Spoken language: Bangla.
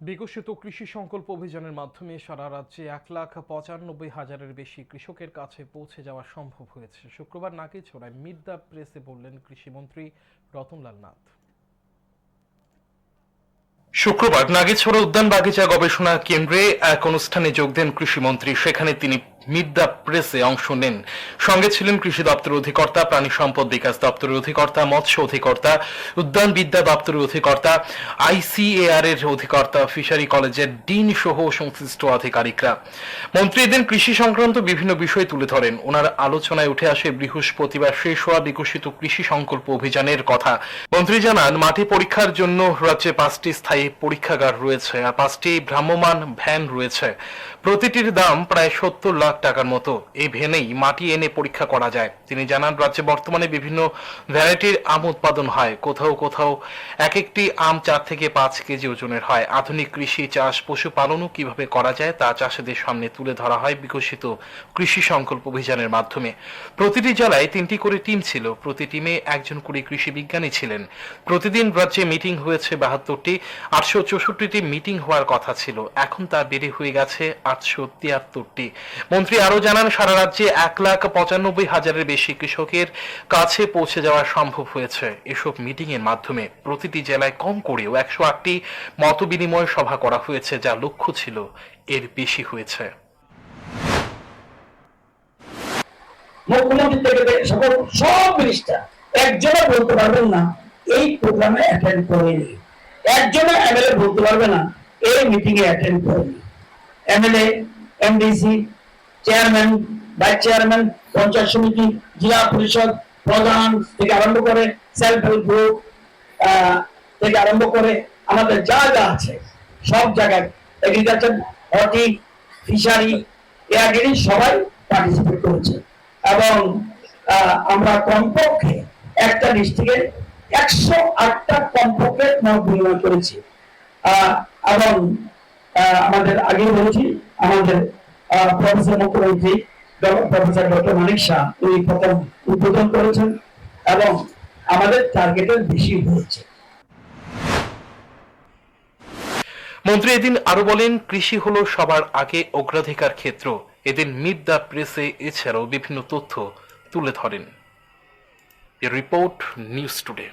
বিকশিত কৃষি সংকল্প অভিযানের মাধ্যমে সারা রাজ্যে এক লাখ পঁচানব্বই হাজারের বেশি কৃষকের কাছে পৌঁছে যাওয়া সম্ভব হয়েছে। শুক্রবার নাকিছড়ায় মিড দ্য প্রেসে বললেন কৃষিমন্ত্রী রতনলাল নাথ। শুক্রবার নাগেছড়া উদ্যান বাগিচা গবেষণা কেন্দ্রে এক অনুষ্ঠানে যোগ দেন কৃষিমন্ত্রী। সেখানে তিনি দ্য প্রেসে অংশ নেন। সঙ্গে ছিলেন কৃষি দপ্তরের অধিকর্তা, প্রাণী সম্পদ বিকাশ দপ্তরের অধিকর্তা, মৎস্য অধিকর্তা, উদ্যান বিদ্যা দপ্তরের অধিকর্তা, আইসিএআর এর অধিকর্তা, ফিশারি কলেজের ডিন সহ সংশ্লিষ্ট আধিকারিকরা। মন্ত্রী এদিন কৃষি সংক্রান্ত বিভিন্ন বিষয় তুলে ধরেন। ওনার আলোচনায় উঠে আসে বৃহস্পতিবার শেষ হওয়া বিকশিত কৃষি সংকল্প অভিযানের কথা। মন্ত্রী জানান মাটি পরীক্ষার জন্য রাজ্যে পাঁচটি স্থায়ী পরীক্ষাগার রয়েছে, আর পাঁচটি ভ্রাম্যমান ভ্যান রয়েছে। প্রতিটির দাম প্রায় সত্তর লাখ টাকার মতো এই ভ্যানেই মাটি এনে পরীক্ষা করা যায়। তিনি জানান, রাজ্যে বর্তমানে বিভিন্ন ভ্যারাইটির আম উৎপাদন হয়। কোথাও কোথাও এক একটি আম চার থেকে পাঁচ কেজি ওজনের হয়। আধুনিক কৃষি চাষ পশুপালনও কীভাবে করা যায় তা চাষিদের সামনে তুলে ধরা হয় বিকশিত কৃষি সংকল্প অভিযানের মাধ্যমে। প্রতিটি জেলায় তিনটি করে টিম ছিল। প্রতি টিমে একজন করে কৃষি বিজ্ঞানী ছিলেন। প্রতিদিন রাজ্যে মিটিং হয়েছে বাহাত্তরটি। আটশো চৌষট্টিটি মিটিং হওয়ার কথা ছিল। এখন তা বেড়ে হয়ে গেছে আটশো তিয়াত্তরটি। মন্ত্রী আরও জানান, সারা রাজ্যে এক লাখ পঁচানব্বই হাজারের বেশি কৃষকের কাছে পৌঁছে যাওয়া সম্ভব হয়েছে এসব মিটিং এর মাধ্যমে। প্রতিটি জেলায় কম করেও একশো আটটি মত বিনিময় সভা করা হয়েছে, যা লক্ষ্য ছিল এর বেশি হয়েছে। মুখ্যমন্ত্রী থেকে সব মিনিস্টার বলতে পারবেন না, এই প্রোগ্রামে অ্যাটেন্ড করেনি। একজনও এমএলএ বলতে পারবে না, এই মিটিং এ অ্যাটেন্ড করেনি MLA MDC chairman vice chairman panchayat সমিতি, জেলা পরিষদ প্রধান থেকে আরম্ভ করে সেলফ হেল্প গ্রুপ থেকে আরম্ভ করে আমাদের যা যা আছে, সব জায়গায় এগ্রিকালচার ফিশারি এয়ারগেরি সবাই পার্টিসিপেট করেছে। এবং আমরা কমপক্ষে একটা ডিস্ট্রিক্টে একশো আটটা কমপক্ষে মত বিনিময় করেছি। এবং আমাদের আগে বলেছি, আমাদের প্রফেসর মুখ্যমন্ত্রী প্রফেসর ডক্টর মানিক শাহ প্রথম উদ্বোধন করেছেন এবং আমাদের টার্গেটের বেশি হয়েছে। মন্ত্রী এদিন আরও বলেন, কৃষি হলো সবার আগে অগ্রাধিকার ক্ষেত্র। এদিন মিড দ্য প্রেসে এছাড়াও বিভিন্ন তথ্য তুলে ধরেন। Report news today